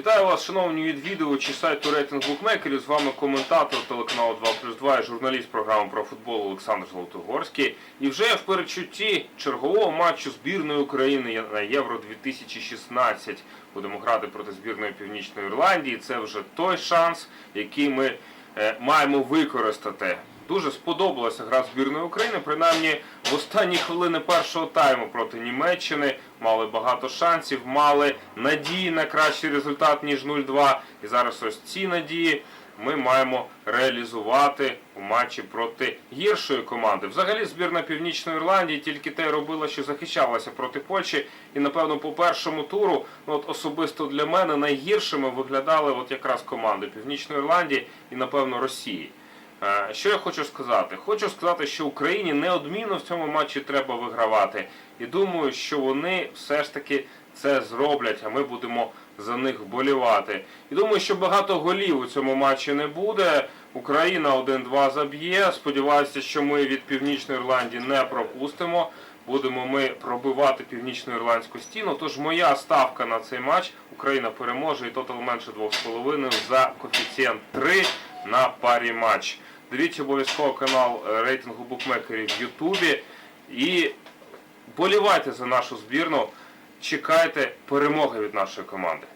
Вітаю вас, шановні відвідувачі сайту рейтинг букмекерів. З вами коментатор телеканалу 2 плюс 2 і журналіст програми про футбол Олександр Золотогорський. І вже в передчутті чергового матчу збірної України на Євро 2016 будемо грати проти збірної Північної Ірландії. Це вже той шанс, який ми е, маємо використати. Дуже сподобалася гра збірної України. Принаймні в останні хвилини першого тайму проти Німеччини мали багато шансів, мали надії на кращий результат ніж 0-2. І зараз ось ці надії ми маємо реалізувати у матчі проти гіршої команди. Взагалі збірна Північної Ірландії тільки те робила, що захищалася проти Польщі. І напевно по першому туру, ну от особисто для мене найгіршими виглядали от якраз команди Північної Ірландії і напевно Росії. Е, Що я хочу сказати? Хочу сказати, що Україні неодмінно в цьому матчі треба вигравати. І думаю, що вони все ж таки це зроблять, а ми будемо за них вболівати. І думаю, що багато голів у цьому матчі не буде. Україна 1-2 заб'є. Сподіваюся, що ми від Північної Ірландії не пропустимо. Будемо ми пробивати північно-ірландську стіну. Тож моя ставка на цей матч Україна переможе і тотал менше 2,5 за коефіцієнт 3 на парі матч. Дивіться обов'язково канал е, рейтингу букмекерів в Ютубі і болівайте за нашу збірну. Чекайте перемоги від нашої команди.